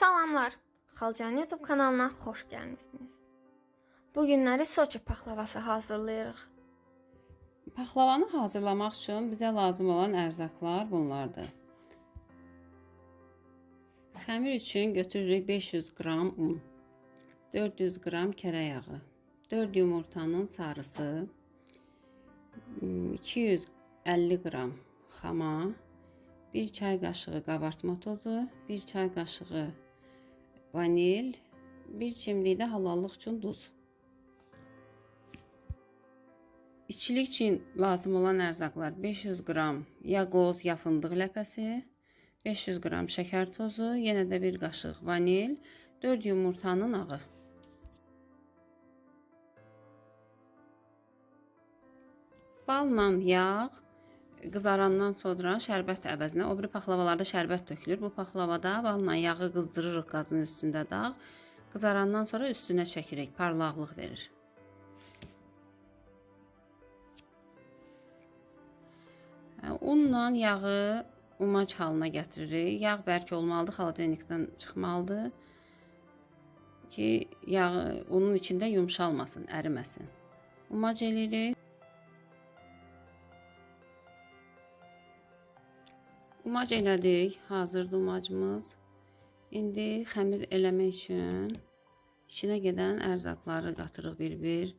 Salamlar. Xalcan YouTube kanalına xoş gəlmisiniz. Bu günləri Soçi paxlavası hazırlayırıq. Paxlavanı hazırlamaq üçün bizə lazım olan ərzaqlar bunlardır. Xəmir üçün götürürük 500 qram un, 400 qram kərə yağı, 4 yumurtanın sarısı, 250 qram xama, 1 çay qaşığı qabartma tozu, 1 çay qaşığı vanil, 1 çimdik də halallıq üçün duz. İçilik üçün lazım olan ərzaqlar 500 qram ya qoz, ya fındıq ləpəsi, 500 qram şəkər tozu, yenə də bir qaşıq vanil, 4 yumurtanın ağı. Balla yağ qızarandan sonra şərbət əvəzinə o biri paxlavalarda şərbət tökülür. Bu paxlavada balla yağı qızdırırıq qazın üstündə dağ. Qızarandan sonra üstünə çəkirik, parlaqlıq verir. Unla yağı umac halına gətiririk. Yağ bərk olmalıdır, xaladenikdən çıxmalıdır ki, yağı unun içində yumşalmasın, əriməsin. Umac eləyirik. Umac elədik, hazırdır umacımız. İndi xəmir eləmək üçün içinə gedən ərzaqları qatırıq bir-bir.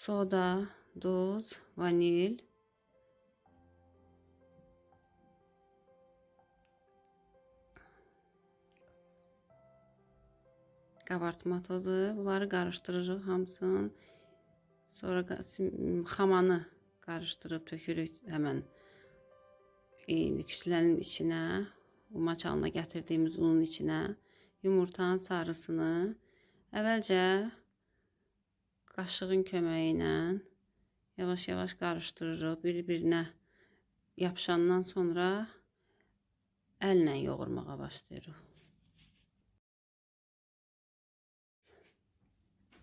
Soda, duz, vanil, qabartma tozu. Bunları qarışdırırıq hamısını. Sonra xamanı qarışdırıb tökürük həmən kütlənin içinə, umaç halına gətirdiyimiz unun içinə yumurtanın sarısını əvvəlcə qaşığın köməyi ilə yavaş-yavaş qarışdırırıq. Bir-birinə yapışandan sonra əllə yoğurmağa başlayırıq.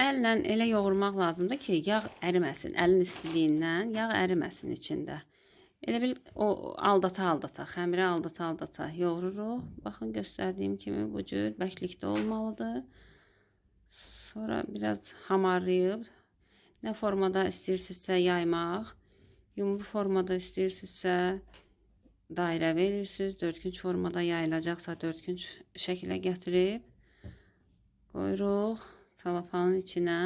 Əllə elə yoğurmaq lazımdır ki, yağ əriməsin. Əlin istiliyindən yağ əriməsin içində. Elə bil o aldata aldata, xəmirə aldata aldata yoğururuq. Baxın göstərdiyim kimi bu cür bəklikdə olmalıdır. Sonra biraz hamarlayıb nə formada istəyirsinizsə yaymaq, yumru formada istəyirsinizsə dairə verirsiniz. Dördkünc formada yayılacaqsa dördkünc şəkilə gətirib qoyuruq salafanın içinə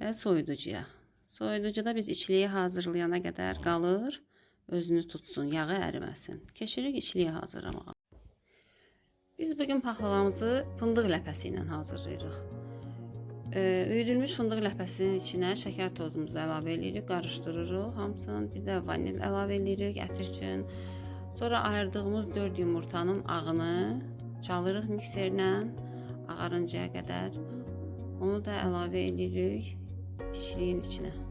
və soyuducuya. Soyuducuda biz içliyi hazırlayana qədər qalır, özünü tutsun, yağı əriməsin. Keçirik içliyi hazırlamağa. Biz bugün paxlavamızı fındıq ləpəsi ilə hazırlayırıq. Ee, üyüdülmüş fındıq ləpəsinin içinə şəkər tozumuzu əlavə edirik, qarışdırırıq hamısını. Bir də vanil əlavə edirik ətir üçün. Sonra ayırdığımız 4 yumurtanın ağını çalırıq mikserlə ağarıncaya qədər. Onu da əlavə edirik içliyin içinə.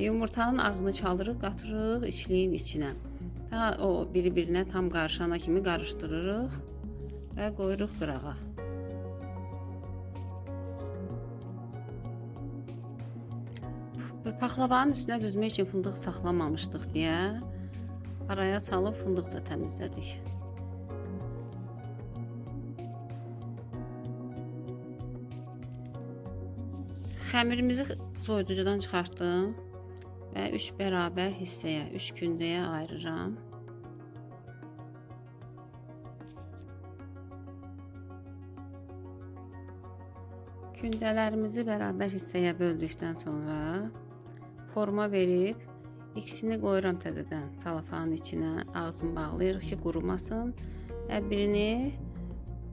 Yumurtanın ağını çalırıq, qatırıq içliyin içinə. Daha o bir-birinə tam qarışana kimi qarışdırırıq və qoyuruq qırağa. Və Paxlavanın üstünə düzmək üçün fındıq saxlamamışdıq deyə araya salıb fındıq da təmizlədik. Xəmirimizi soyuducudan çıxartdım və 3 bərabər hissəyə, 3 kündəyə ayırıram. Kündələrimizi bərabər hissəyə böldükdən sonra forma verib ikisini qoyuram təzədən salafanın içinə, ağzını bağlayırıq ki, qurumasın. Və birini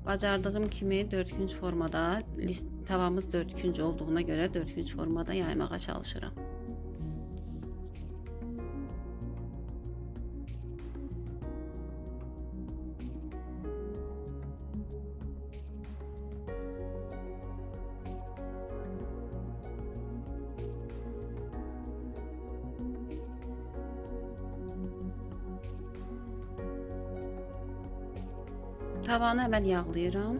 bacardığım kimi dördkünc formada, list tavamız dördkünc olduğuna görə dördkünc formada yaymağa çalışıram. Tavanı əvvəl yağlayıram.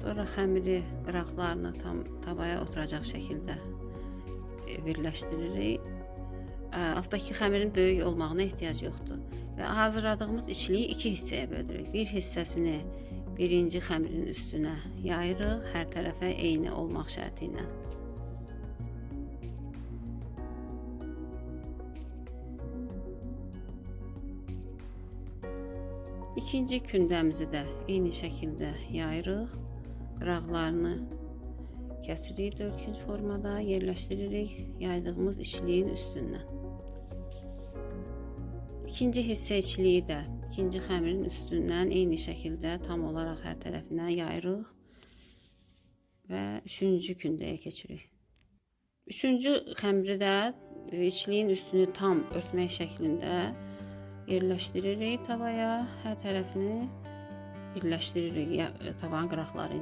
Sonra xəmiri qıraqlarını tam tavaya oturacaq şəkildə e, birləşdiririk. Ə, Altdakı xəmirin böyük olmağına ehtiyac yoxdur. Və hazırladığımız içliyi iki hissəyə bölürük. Bir hissəsini birinci xəmirin üstünə yayırıq, hər tərəfə eyni olmaq şərti ilə. İkinci kündəmizi də eyni şəkildə yayırıq. Qıraqlarını kəsirik dörtkünc formada, yerləşdiririk yaydığımız içliyin üstündən. İkinci hissə içliyi də ikinci xəmirin üstündən eyni şəkildə tam olaraq hər tərəfinə yayırıq və üçüncü kündəyə keçirik. Üçüncü xəmiri də içliyin üstünü tam örtmək şəklində yerləşdiririk tavaya, hər tərəfini birləşdiririk ya- tavanın qıraqları.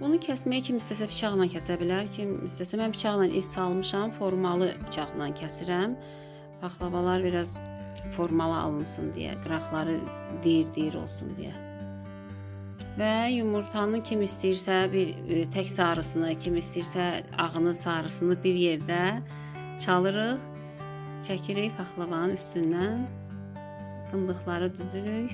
Bunu kəsməyi kim istəsə bıçaqla kəsə bilər, kim istəsə mən bıçaqla iz salmışam, formalı bıçaqla kəsirəm. Paxlavalar biraz formalı alınsın deyə, qıraqları deyir-deyir olsun deyə. Və yumurtanın kim istəyirsə bir e, tək sarısını, kim istəyirsə ağını, sarısını bir yerdə çalırıq. Çəkirik paxlavanın üstündən. Fındıqları düzürük.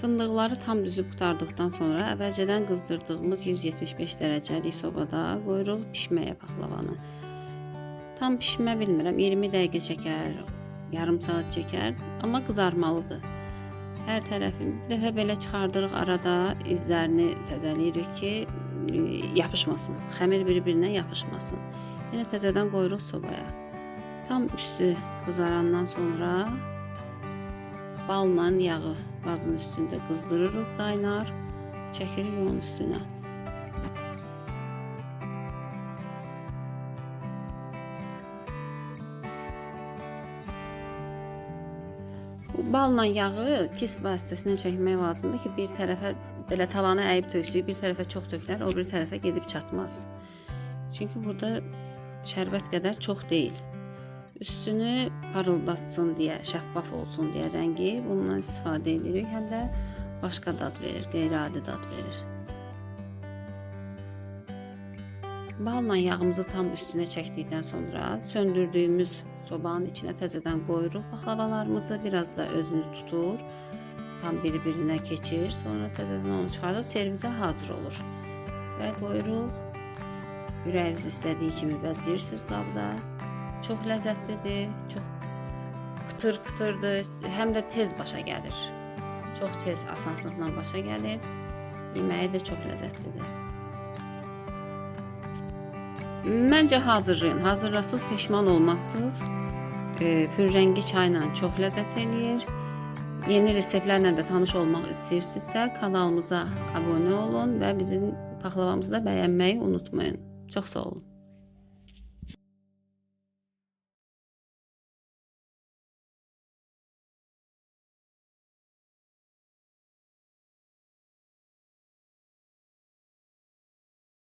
Fındıqları tam düzüb qutardıqdan sonra əvvəlcədən qızdırdığımız 175 dərəcəlik sobada qoyuruq bişməyə paxlavanı. Tam pişmə bilmirəm, 20 dəqiqə çəkər, yarım saat çəkər, amma qızarmalıdır. Hər tərəfi bir dəfə belə çıxardırıq arada izlərini təzələyirik ki, yapışmasın. Xəmir bir-birinə yapışmasın. Yenə təzədən qoyuruq sobaya. Tam üstü qızarandan sonra balla yağı qazın üstündə qızdırırıq, qaynar, çəkirik onun üstünə. Balla yağı kist vasitəsilə çəkmək lazımdır ki, bir tərəfə belə tavanı əyib töksük, bir tərəfə çox tökülər, o bir tərəfə gedib çatmaz. Çünki burada şərbət qədər çox deyil. Üstünü parıldatsın deyə, şəffaf olsun deyə rəngi bundan istifadə edirik. Həm də başqa dad verir, qeyri-adi dad verir. Balla yağımızı tam üstünə çəkdikdən sonra söndürdüyümüz sobanın içinə təzədən qoyuruq paxlavalarımızı, biraz da özünü tutur. Tam bir-birinə keçir, sonra təzədən onu çıxarırıq, servizə hazır olur. Və qoyuruq. Ürəyiniz istədiyi kimi bəzləyirsiniz qabda. Çox ləzzətlidir, çox qıtır-qıtırdır, həm də tez başa gəlir. Çox tez, asanlıqla başa gəlir. Yeməyi də çox ləzzətlidir. Məncə hazırlayın. Hazırlasız peşman olmazsınız. E, pürrəngi çayla çox ləzzət eləyir. Yeni reseptlərlə də tanış olmaq istəyirsinizsə kanalımıza abunə olun və bizim paxlavamızı da bəyənməyi unutmayın. Çox sağ olun.